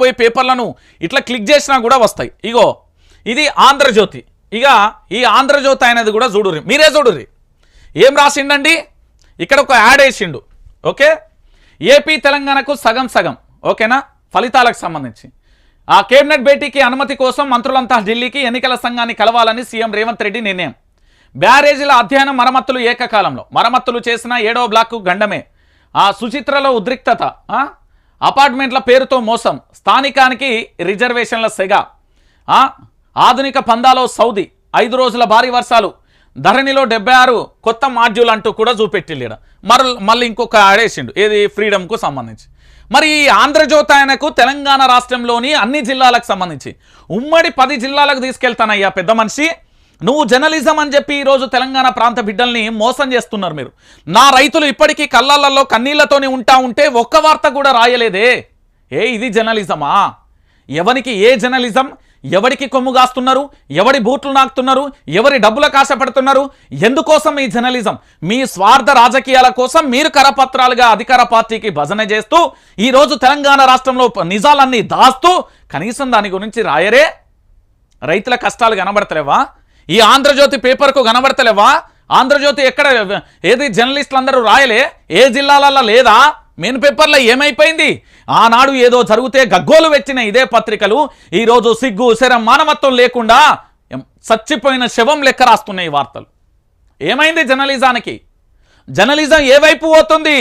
పోయే పేపర్లను ఇట్లా క్లిక్ చేసినా కూడా వస్తాయి. ఇగో ఇది ఆంధ్రజ్యోతి. ఇక ఈ ఆంధ్రజ్యోతి అనేది కూడా చూడుర్రి. మీరే చూడుర్రి. ఏం రాసిండండి? ఇక్కడ ఒక యాడ్ వేసిండు. ఓకే? ఏపీ తెలంగాణకు సగం సగం. ఓకేనా? ఫలితాలకు సంబంధించి. ఆ కేబినెట్ భేటీకి అనుమతి కోసం మంత్రులంతా ఢిల్లీకి ఎన్నికల సంఘాన్ని కలవాలని సీఎం రేవంత్ రెడ్డి నిర్ణయం. బ్యారేజీల అధ్యయనం మరమ్మతులు ఏకకాలంలో. మరమ్మతులు చేసిన ఏడో బ్లాక్ గండమే. ఆ సుచిత్రలో ఉద్రిక్తత అపార్ట్మెంట్ల పేరుతో మోసం. స్థానికానికి రిజర్వేషన్ల సెగ. ఆధునిక పందాలో సౌదీ ఐదు రోజుల భారీ వర్షాలు. ధరణిలో డెబ్బై ఆరు కొత్త మాడ్యూల్ అంటూ కూడా చూపెట్టిల్లీడ. మర మళ్ళీ ఇంకొక ఆడేసిండు. ఏది? ఫ్రీడమ్కు సంబంధించి. మరి ఈ ఆంధ్రజ్యోతి ఆయనకు తెలంగాణ రాష్ట్రంలోని అన్ని జిల్లాలకు సంబంధించి. ఉమ్మడి పది జిల్లాలకు తీసుకెళ్తానయ్యా పెద్ద మనిషి. నువ్వు జర్నలిజం అని చెప్పి ఈరోజు తెలంగాణ ప్రాంత బిడ్డల్ని మోసం చేస్తున్నారు మీరు. నా రైతులు ఇప్పటికీ కళ్ళల్లో కన్నీళ్ళతోని ఉంటా ఉంటే ఒక్క వార్త కూడా రాయలేదే. ఏ ఇది జర్నలిజమా? ఎవరికి ఏ జర్నలిజం? ఎవరికి కొమ్ము కాస్తున్నారు? ఎవడి బూట్లు నాకుతున్నారు? ఎవరి డబ్బులకు ఆశపడుతున్నారు ఎందుకోసం ఈ జర్నలిజం? మీ స్వార్థ రాజకీయాల కోసం మీరు కరపత్రాలుగా అధికార పార్టీకి భజన చేస్తూ ఈరోజు తెలంగాణ రాష్ట్రంలో నిజాలన్నీ దాస్తూ కనీసం దాని గురించి రాయరే. రైతుల కష్టాలు కనబడతలేవా? ఈ ఆంధ్రజ్యోతి పేపర్కు కనబడతలేవా? ఆంధ్రజ్యోతి ఎక్కడ ఏది జర్నలిస్టులు అందరూ రాయలే? ఏ జిల్లాలలో లేదా? మెయిన్ పేపర్లో ఏమైపోయింది? ఆనాడు ఏదో జరిగితే గగ్గోలు వెచ్చిన ఇదే పత్రికలు ఈరోజు సిగ్గు శరం మానవత్వం లేకుండా చచ్చిపోయిన శవం లెక్క రాస్తున్నాయి ఈ వార్తలు. ఏమైంది జర్నలిజానికి? జర్నలిజం ఏ వైపు పోతుంది?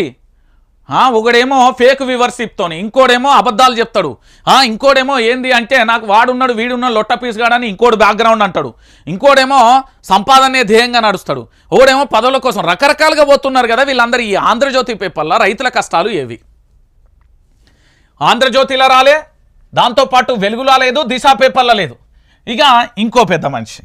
ఒకడేమో ఫేక్ వివర్షిప్తోని ఇంకోడేమో అబద్ధాలు చెప్తాడు. ఇంకోడేమో ఏంది అంటే నాకు వాడున్నాడు వీడున్నాడు లొట్ట పీసుగాడని ఇంకోటి బ్యాక్గ్రౌండ్ అంటాడు. ఇంకోడేమో సంపాదనే ధ్యేయంగా నడుస్తాడు. ఒకడేమో పదవుల కోసం రకరకాలుగా పోతున్నారు కదా వీళ్ళందరూ ఈ ఆంధ్రజ్యోతి పేపర్లో రైతుల కష్టాలు ఏవి? ఆంధ్రజ్యోతిలో రాలే దాంతోపాటు వెలుగులా లేదు దిశా పేపర్లో లేదు. ఇక ఇంకో పెద్ద మనిషి.